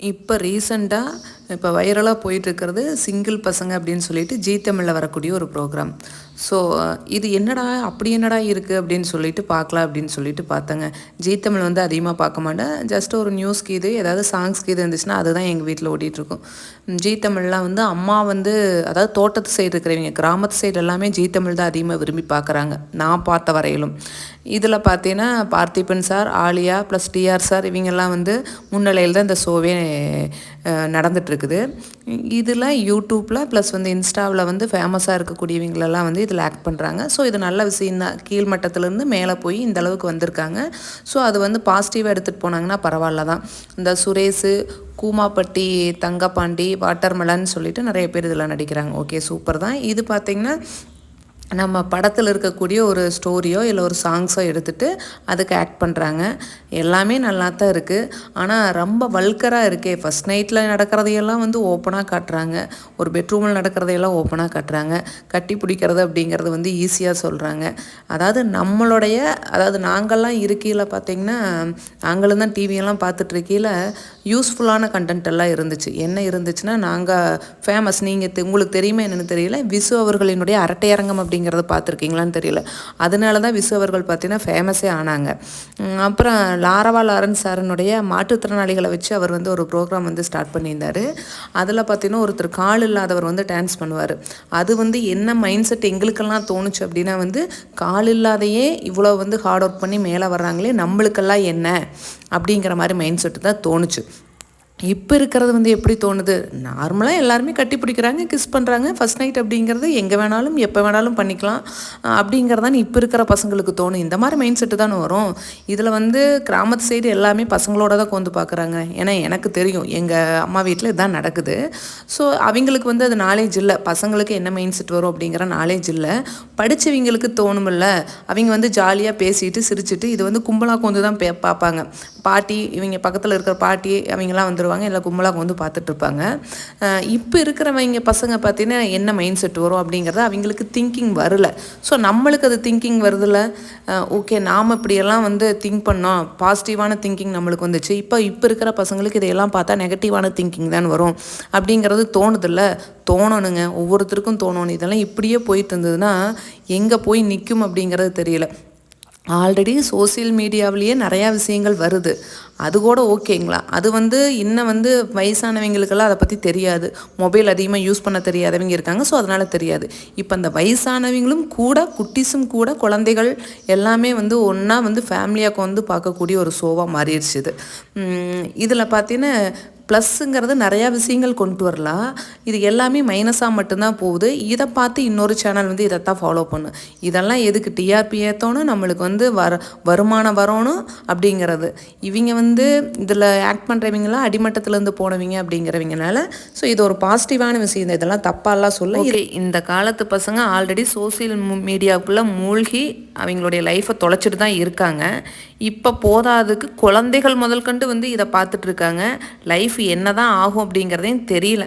இப்போ ரீசண்டாக இப்போ வைரலாக போயிட்டுருக்கிறது சிங்கிள் பசங்க அப்படின்னு சொல்லிட்டு ஜீ தமிழில் வரக்கூடிய ஒரு ப்ரோக்ராம் ஸோ இது என்னடா அப்படி என்னடா இருக்குது அப்படின்னு சொல்லிட்டு பார்க்கலாம் அப்படின்னு சொல்லிட்டு பார்த்தேங்க. ஜீ தமிழ் வந்து அதிகமாக பார்க்க மாட்டேன். ஜஸ்ட் ஒரு நியூஸ்க்கு இது ஏதாவது சாங்ஸ்க்கு இது இருந்துச்சுன்னா அதுதான் எங்கள் வீட்டில் ஓடிட்டுருக்கும் ஜீ தமிழ்லாம் வந்து அம்மா வந்து அதாவது தோட்டத்து சைடு இருக்கிறவங்க கிராமத்து சைடு எல்லாமே ஜீ தமிழ் தான் அதிகமாக விரும்பி பார்க்குறாங்க. நான் பார்த்த வரையிலும். இதில் பார்த்தீங்கன்னா Parthiban sir Aliya plus TR sir இவங்கெல்லாம் வந்து முன்னிலையில் தான் இந்த ஷோவே நடந்துகிட்ருக்குது இதில் யூடியூப்பில் ப்ளஸ் வந்து இன்ஸ்டாவில் வந்து ஃபேமஸாக இருக்கக்கூடியவங்களெல்லாம் வந்து இதில் ஆக்ட் பண்ணுறாங்க. ஸோ இது நல்ல விஷயம் தான். கீழ் மட்டத்துலேருந்து மேலே போய் இந்த அளவுக்கு வந்திருக்காங்க. ஸோ அது வந்து பாசிட்டிவாக எடுத்துகிட்டு போனாங்கன்னா பரவாயில்ல தான். இந்த சுரேஷு கூமாப்பட்டி தங்கப்பாண்டி வாட்டர்மெலன் சொல்லிட்டு நிறைய பேர் இதில் நடிக்கிறாங்க. ஓகே சூப்பர் தான். இது பார்த்திங்கன்னா நம்ம படத்தில் இருக்கக்கூடிய ஒரு ஸ்டோரியோ இல்லை ஒரு சாங்ஸோ எடுத்துகிட்டு அதுக்கு ஆக்ட் பண்ணுறாங்க எல்லாமே நல்லா தான் இருக்குது ஆனால் ரொம்ப வல்கராக இருக்கே. ஃபஸ்ட் நைட்டில் நடக்கிறதையெல்லாம் வந்து ஓப்பனாக காட்டுறாங்க. ஒரு பெட்ரூமில் நடக்கிறதையெல்லாம் ஓப்பனாக காட்டுறாங்க. கட்டி பிடிக்கிறது அப்படிங்கிறது வந்து ஈஸியாக சொல்கிறாங்க அதாவது நம்மளுடைய அதாவது நாங்கள்லாம் இருக்கையில் பார்த்திங்கன்னா நாங்களும் தான் டிவியெல்லாம் பார்த்துட்ருக்கையில் யூஸ்ஃபுல்லான கண்டென்ட் எல்லாம் இருந்துச்சு. என்ன இருந்துச்சுன்னா நாங்கள் ஃபேமஸ் நீங்கள் உங்களுக்கு தெரியுமா என்னென்னு தெரியல? விசு அவர்களினுடைய அரட்டையரங்கம் அப்படி அப்படிங்கிறத பார்த்துருக்கீங்களான்னு தெரியல. அதனால தான் விசு அவர்கள் பார்த்தீங்கன்னா ஃபேமஸே ஆனாங்க. அப்புறம் லாரவா லாரன்ஸ் சாரனுடைய மாற்றுத்திறனாளிகளை வச்சு அவர் வந்து ஒரு ப்ரோக்ராம் வந்து ஸ்டார்ட் பண்ணியிருந்தார். அதில் பார்த்தீங்கன்னா ஒருத்தர் கால் இல்லாதவர் வந்து டான்ஸ் பண்ணுவார். அது வந்து என்ன மைண்ட் செட் எங்களுக்கெல்லாம் தோணுச்சு அப்படின்னா வந்து கால் இல்லாதையே இவ்வளோ வந்து ஹார்ட் ஒர்க் பண்ணி மேலே வர்றாங்களே நம்மளுக்கெல்லாம் என்ன? அப்படிங்கிற மாதிரி மைண்ட் செட்டு தான் தோணுச்சு. இப்போ இருக்கிறது வந்து எப்படி தோணுது? நார்மலாக எல்லாருமே கட்டி பிடிக்கிறாங்க கிஸ் பண்ணுறாங்க ஃபஸ்ட் நைட் அப்படிங்கிறது எங்கே வேணாலும் எப்போ வேணாலும் பண்ணிக்கலாம். அப்படிங்கிறதான் இப்போ இருக்கிற பசங்களுக்கு தோணும். இந்த மாதிரி மைண்ட் செட்டு தானே வரும். இதில் வந்து கிராமத்து சைடு எல்லாமே பசங்களோட தான் கொண்டு பார்க்குறாங்க ஏன்னா எனக்கு தெரியும். எங்கள் அம்மா வீட்டில் இதுதான் நடக்குது. ஸோ அவங்களுக்கு வந்து அது நாலேஜ் இல்லை. பசங்களுக்கு என்ன மைண்ட் செட் வரும் அப்படிங்கிற நாலேஜ் இல்லை. படித்தவங்களுக்கு தோணுமில்ல அவங்க வந்து ஜாலியாக பேசிட்டு சிரிச்சுட்டு இது வந்து கும்பலாக கொண்டு தான் பே பார்ப்பாங்க பாட்டி இவங்க பக்கத்தில் இருக்கிற பாட்டி அவங்களாம் வந்துடும் வருவாங்க இல்லை கும்பலாக வந்து பார்த்துட்ருப்பாங்க. இப்போ இருக்கிறவங்க பசங்க பார்த்தீங்கன்னா என்ன மைண்ட் செட் வரும் அப்படிங்கிறத அவங்களுக்கு திங்கிங் வரல. ஸோ நம்மளுக்கு அது திங்கிங் வருதில்ல. ஓகே நாம் இப்படியெல்லாம் வந்து திங்க் பண்ணோம். பாசிட்டிவான திங்கிங் நம்மளுக்கு வந்துச்சு. இப்போ இப்போ இருக்கிற பசங்களுக்கு இதையெல்லாம் பார்த்தா நெகட்டிவான திங்கிங் தான் வரும். அப்படிங்கிறது தோணுதில்ல. தோணணுங்க. ஒவ்வொருத்தருக்கும் தோணணும் இதெல்லாம் இப்படியே போயிட்டு இருந்ததுன்னா எங்கே போய் நிற்கும் அப்படிங்கிறது தெரியல. ஆல்ரெடி சோசியல் மீடியாவிலேயே நிறையா விஷயங்கள் வருது. அது கூட ஓகேங்களா அது வந்து இன்னும் வந்து வயசானவங்களுக்கெல்லாம் அதை பற்றி தெரியாது. மொபைல் அதிகமாக யூஸ் பண்ண தெரியாதவங்க இருக்காங்க ஸோ அதனால் தெரியாது. இப்போ அந்த வயசானவங்களும் கூட குட்டிஸும் கூட குழந்தைகள் எல்லாமே வந்து ஒன்றா வந்து ஃபேமிலியாக வந்து பார்க்கக்கூடிய ஒரு ஷோவாக மாறிடுச்சு இது. இதில் பார்த்தீங்கன்னா ப்ளஸ்ஸுங்கிறது நிறையா விஷயங்கள் கொண்டு வரலாம். இது எல்லாமே மைனஸாக மட்டும்தான் போகுது. இதை பார்த்து இன்னொரு சேனல் வந்து இதைத்தான் ஃபாலோ பண்ணும் இதெல்லாம் எதுக்கு டிஆர்பி ஏற்றணும் நம்மளுக்கு வந்து வர வருமானம் வரணும் அப்படிங்கிறது. இவங்க வந்து இதில் ஆக்ட் பண்ணுறவங்களாம் அடிமட்டத்துலேருந்து போனவங்க அப்படிங்கிறவங்கனால ஸோ இது ஒரு பாசிட்டிவான விஷயம். இதெல்லாம் தப்பாலாம் சொல்ல இது இந்த காலத்து பசங்க ஆல்ரெடி சோசியல் மீடியாவுக்குள்ளே மூழ்கி அவங்களுடைய லைஃப்பை தொலைச்சிட்டு தான் இருக்காங்க. இப்போ போதாதுக்கு குழந்தைகள் முதல் கண்டு வந்து இதை பார்த்துட்ருக்காங்க லைஃப் என்ன தான் ஆகும் அப்படிங்கிறதையும் தெரியல.